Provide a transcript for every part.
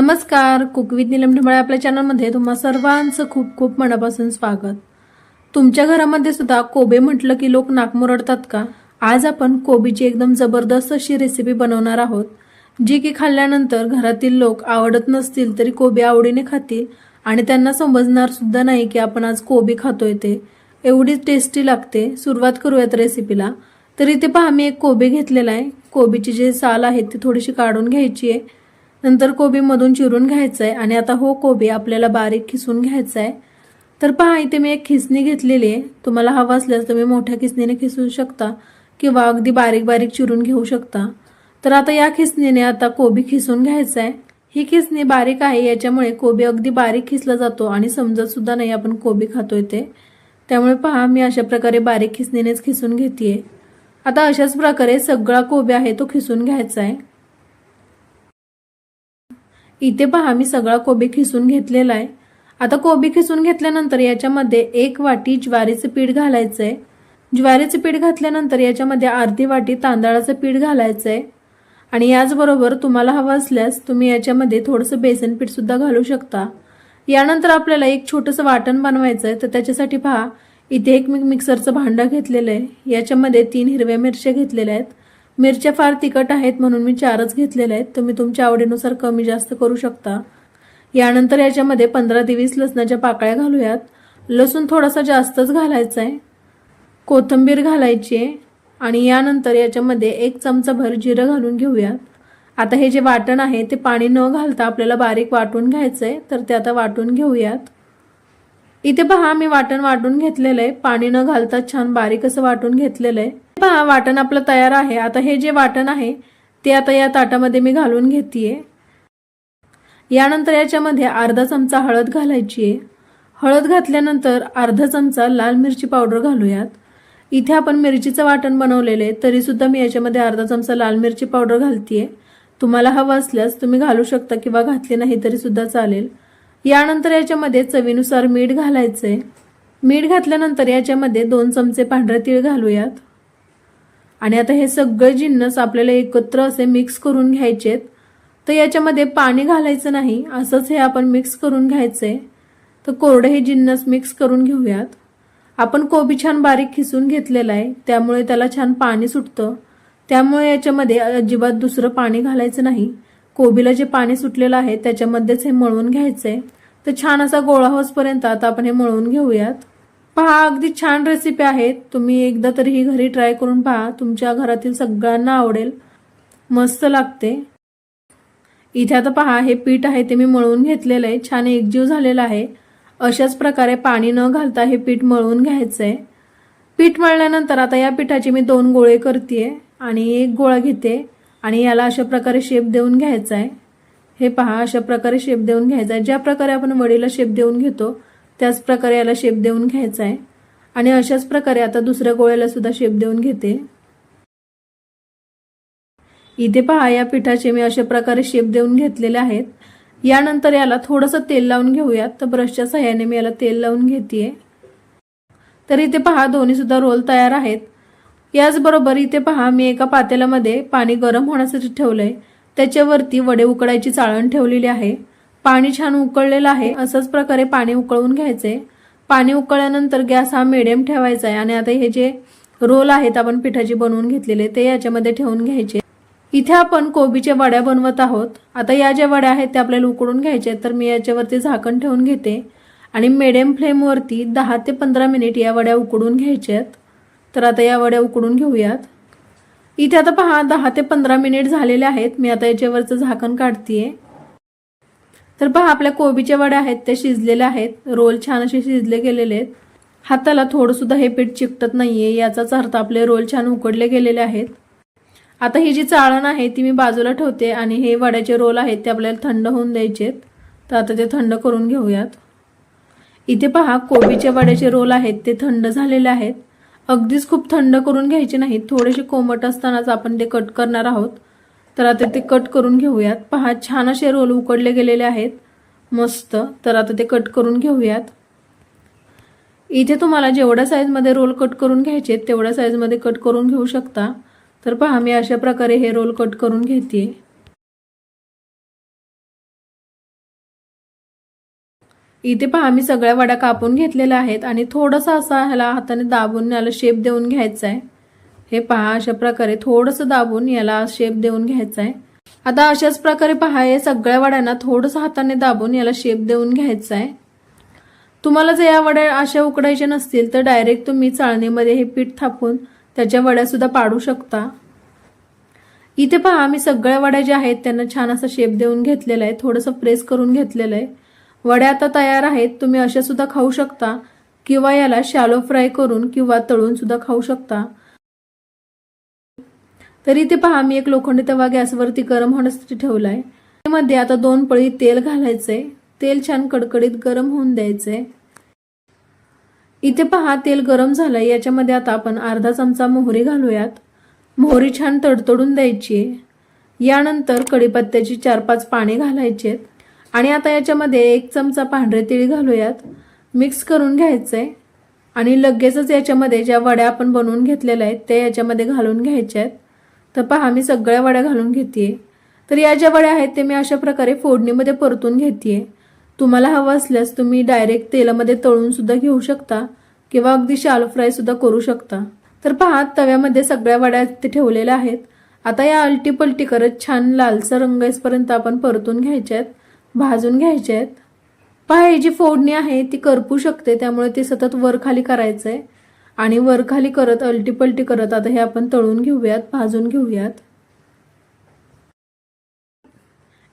नमस्कार कुकवित निलम ढिमाळे आपल्या चॅनलमध्ये तुम्हा सर्वांचं खूप खूप मनापासून स्वागत. तुमच्या घरामध्ये सुद्धा कोबे म्हटलं की लोक नाक मुरडतात का? आज आपण कोबीची एकदम जबरदस्त अशी रेसिपी बनवणार आहोत जी की खाल्ल्यानंतर घरातील लोक आवडत नसतील तरी कोबी आवडीने खातील आणि त्यांना समजणार सुद्धा नाही की आपण आज कोबी खातोय ते. एवढी टेस्टी लागते. सुरुवात करूयात रेसिपीला तर इथे पहा मी एक कोबी घेतलेला आहे. कोबीची जे साल आहे ती थोडीशी काढून घ्यायची आहे. नंतर कोबीमधून चिरून घ्यायचं आहे आणि आता हो कोबी आपल्याला बारीक खिसून घ्यायचा आहे तर पहा इथे मी एक खिसणी घेतलेली आहे. तुम्हाला हवं असल्यास तुम्ही मोठ्या खिसणीने खिसू शकता किंवा अगदी बारीक बारीक चिरून घेऊ शकता. तर आता या खिसणीने आता कोबी खिसून घ्यायचा आहे ही खिसणी बारीक आहे याच्यामुळे कोबी अगदी बारीक खिसला जातो आणि समजत सुद्धा नाही आपण कोबी खातोय ते. त्यामुळे पहा मी अशा प्रकारे बारीक खिसणीनेच खिसून घेते आता अशाच प्रकारे सगळा कोबी आहे तो खिसून घ्यायचा आहे इथे पहा मी सगळा कोबी खिसून घेतलेला आहे. आता कोबी खिसून घेतल्यानंतर याच्यामध्ये एक वाटी ज्वारीचं पीठ घालायचं आहे ज्वारीचं पीठ घातल्यानंतर याच्यामध्ये अर्धी वाटी तांदळाचं पीठ घालायचं आहे आणि याचबरोबर तुम्हाला हवं असल्यास तुम्ही याच्यामध्ये थोडंसं बेसन पीठसुद्धा घालू शकता. यानंतर आपल्याला एक छोटंसं वाटण बनवायचं आहे तर त्याच्यासाठी पहा इथे एक मी मिक्सरचं भांडं घेतलेलं आहे. याच्यामध्ये तीन हिरव्या मिरच्या घेतलेल्या आहेत. मिरच्या फार तिखट आहेत म्हणून मी चारच घेतलेल्या आहेत. तुम्ही तुमच्या आवडीनुसार कमी जास्त करू शकता. यानंतर याच्यामध्ये पंधरा ते वीस लसणाच्या पाकळ्या घालूयात. लसूण थोडासा जास्तच घालायचा आहे. कोथिंबीर घालायची आहे. आणि यानंतर याच्यामध्ये एक चमचा भर जिरं घालून घेऊयात. आता हे जे वाटण आहे ते पाणी न घालता आपल्याला बारीक वाटून घ्यायचं आहे. तर ते आता वाटून घेऊयात. इथे पहा मी वाटण वाटून घेतलेलं आहे. पाणी न घालता छान बारीक असं वाटून घेतलेलं आहे. पहा वाटण आपलं तयार आहे. आता हे जे वाटण आहे ते आता या ताटामध्ये मी घालून घेते यानंतर याच्यामध्ये अर्धा चमचा हळद घालायची आहे. हळद घातल्यानंतर अर्धा चमचा लाल मिरची पावडर घालूयात. इथे आपण मिरचीचं वाटण बनवलेलं आहे मी याच्यामध्ये अर्धा चमचा लाल मिरची पावडर घालतीये. तुम्हाला हवं असल्यास तुम्ही घालू शकता किंवा घातले नाही तरीसुद्धा चालेल. यानंतर याच्यामध्ये चवीनुसार मीठ घालायचं आहे मीठ घातल्यानंतर याच्यामध्ये दोन चमचे पांढरे तीळ घालूयात. आणि आता हे सगळे जिन्नस आपल्याला एकत्र असे मिक्स करून घ्यायचेत तर याच्यामध्ये पाणी घालायचं नाही असंच हे आपण मिक्स करून घ्यायचंय. तर कोरडे हे जिन्नस मिक्स करून घेऊयात. आपण कोबी छान बारीक खिसून घेतलेला आहे त्यामुळे त्याला छान पाणी सुटतं. त्यामुळे याच्यामध्ये अजिबात दुसरं पाणी घालायचं नाही. कोबीला जे पाणी सुटलेलं आहे त्याच्यामध्येच हे मळवून आहे तर छान असा गोळा होसपर्यंत आता आपण हे मळवून घेऊयात. पहा अगदी छान रेसिपी आहे तुम्ही एकदा तरी ही घरी ट्राय करून पहा. तुमच्या घरातील सगळ्यांना आवडेल. मस्त लागते. इथे आता पहा हे पीठ आहे ते मी मळवून घेतलेलं आहे. छान एकजीव झालेला आहे. अशाच प्रकारे पाणी न घालता हे पीठ मळवून घ्यायचंय. पीठ मळल्यानंतर आता या पिठाचे मी दोन गोळे करते आणि एक गोळा घेते आणि याला अशा प्रकारे शेप देऊन घ्यायचा आहे हे पहा अशा प्रकारे शेप देऊन घ्यायचा आहे ज्या प्रकारे आपण वडीला शेप देऊन घेतो त्याच प्रकारे याला शेप देऊन घ्यायचा आहे. आणि अशाच प्रकारे आता दुसऱ्या गोळ्याला सुद्धा शेप देऊन घेते. इथे पहा या पिठाचे मी अशा प्रकारे शेप देऊन घेतलेले आहेत. यानंतर याला थोडंसं तेल लावून घेऊयात. तर ब्रशच्या सहाय्याने मी याला तेल लावून घेते तर इथे पहा दोन्ही सुद्धा रोल तयार आहेत. याचबरोबर इथे पहा मी एका पातेल्यामध्ये पाणी गरम होण्यासाठी ठेवलंय. त्याच्यावरती वडे उकडायची चाळण ठेवलेली आहे. पाणी छान उकळलेलं आहे. असंच प्रकारे पाणी उकळून घ्यायचंय पाणी उकळल्यानंतर गॅस हा मिडियम ठेवायचा आहे आणि आता हे जे रोल आहेत आपण पिठाची बनवून घेतलेले ते याच्यामध्ये ठेवून घ्यायचे. इथे आपण कोबीच्या वड्या बनवत आहोत. आता या ज्या वड्या आहेत त्या आपल्याला उकडून घ्यायच्या तर मी याच्यावरती झाकण ठेवून घेते. आणि मिडियम फ्लेमवरती दहा ते पंधरा मिनिट या वड्या उकडून घ्यायच्यात तर आता या वड्या उकडून घेऊयात. इथे आता पहा दहा ते पंधरा मिनिट झालेले आहेत. मी आता याच्यावरचं झाकण काढतीये. तर पहा आपल्या कोबीच्या वड्या आहेत त्या शिजलेल्या आहेत. रोल छान असे शिजले गेलेले आहेत. हाताला थोडंसुद्धा हे पीठ चिकटत आहे याचाच अर्थ आपले रोल छान उकडले गेलेले आहेत. आता ही जी चाळण आहे ती मी बाजूला ठेवते आणि हे वड्याचे रोल आहेत ते आपल्याला थंड होऊन द्यायचे तर आता ते थंड करून घेऊयात. इथे पहा कोबीच्या वड्याचे रोल आहेत ते थंड झालेले आहेत. अगदीच खूप थंड करून घ्यायचे नाहीत. थोडेसे कोमट असतानाच आपण ते कट करणार आहोत. तर आता ते कट करून घेऊयात. पहा छान असे रोल उकडले गेलेले आहेत. मस्त. तर आता ते कट करून घेऊयात. इथे तुम्हाला जेवढ्या साईजमध्ये रोल कट करून घ्यायचे तेवढ्या साईजमध्ये कट करून घेऊ शकता. तर पहा मी अशा प्रकारे हे रोल कट करून घेते इथे पहा मी सगळ्या वड्या कापून घेतलेल्या आहेत आणि थोडंसं असा ह्याला हाताने दाबून याला शेप देऊन घ्यायचा आहे. हे पहा अशा प्रकारे थोडंसं दाबून याला शेप देऊन घ्यायचा आहे. आता अशाच प्रकारे पहा हे सगळ्या वड्यांना थोडंसं हाताने दाबून याला शेप देऊन घ्यायचा आहे. तुम्हाला जर या वड्या अशा उकडायच्या नसतील तर डायरेक्ट तुम्ही चाळणीमध्ये हे पीठ थापून त्याच्या वड्या सुद्धा पाडू शकता. इथे पहा मी सगळ्या वड्या ज्या आहेत त्यांना छान असा शेप देऊन घेतलेला आहे. थोडंसं प्रेस करून घेतलेलं आहे. वड्या आता तयार आहेत तुम्ही अशा सुद्धा खाऊ शकता. किंवा याला शॅलो फ्राय करून किंवा तळून सुद्धा खाऊ शकता. तर इथे पहा मी एक लोखंडी तवा गॅसवरती गरम होण्यासाठी ठेवलाय. त्यामध्ये आता दोन पळी तेल घालायचंय. तेल छान कडकडीत गरम होऊन द्यायचंय. इथे पहा तेल गरम झालंय. याच्यामध्ये आता आपण अर्धा चमचा मोहरी घालूयात. मोहरी छान तडतडून द्यायची यानंतर कढीपत्त्याची चार पाच पाने घालायचे आणि आता याच्यामध्ये एक चमचा पांढरे तीळ घालूयात. मिक्स करून घ्यायचंय. आणि लगेचच याच्यामध्ये ज्या वड्या आपण बनवून घेतलेल्या आहेत त्या याच्यामध्ये घालून घ्यायच्या आहेत. तर पहा मी सगळ्या वड्या घालून घेते तर या ज्या वड्या आहेत ते मी अशा प्रकारे फोडणीमध्ये परतून घेते तुम्हाला हवं असल्यास तुम्ही डायरेक्ट तेलामध्ये तळून सुद्धा घेऊ शकता किंवा अगदी शालो फ्राय सुद्धा करू शकता. तर पहा तव्यामध्ये सगळ्या वड्या ते ठेवलेल्या आहेत. आता या अलटी पलटी करत छान लालसर रंग येईपर्यंत आपण परतून घ्यायच्या आहेत भाजून घ्यायच्या आहेत. पहा ही जी फोडणी आहे ती करपू शकते त्यामुळे ती सतत वर खाली करायचं आहे आणि वर खाली करत अलटीपलटी करत आता हे आपण तळून घेऊयात भाजून घेऊयात.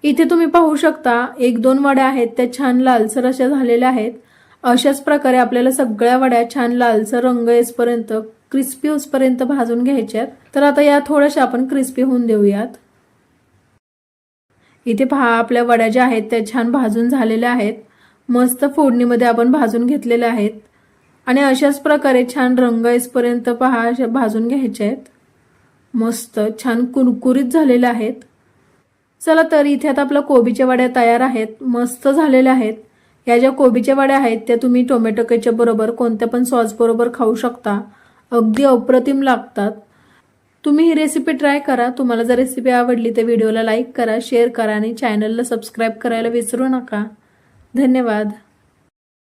इथे तुम्ही पाहू शकता एक दोन वड्या आहेत त्या छान लालसर अशा झालेल्या आहेत. अशाच प्रकारे आपल्याला सगळ्या वड्या छान लालसर रंग येसपर्यंत क्रिस्पी होसपर्यंत भाजून घ्यायच्यात तर आता या थोड्याशा आपण क्रिस्पी होऊन देऊयात. इथे पहा आपल्या वड्या ज्या आहेत त्या छान भाजून झालेल्या आहेत. मस्त फोडणीमध्ये आपण भाजून घेतलेल्या आहेत. आणि अशाच प्रकारे छान रंग येसपर्यंत पहा अशा भाजून घ्यायच्या आहेत. मस्त छान कुरकुरीत झालेल्या आहेत. चला तर इथे आता आपल्या कोबीच्या वड्या तयार आहेत मस्त झालेल्या आहेत. या ज्या कोबीच्या वड्या आहेत त्या तुम्ही टोमॅटो केच्या बरोबर कोणत्या पण सॉस बरोबर खाऊ शकता. अगदी अप्रतिम लागतात. तुम्ही ही रेसिपी ट्राय करा. तुम्हाला जर रेसिपी आवडली तर व्हिडिओला लाईक करा शेअर करा आणि चॅनलला सबस्क्राईब करायला विसरू नका. धन्यवाद.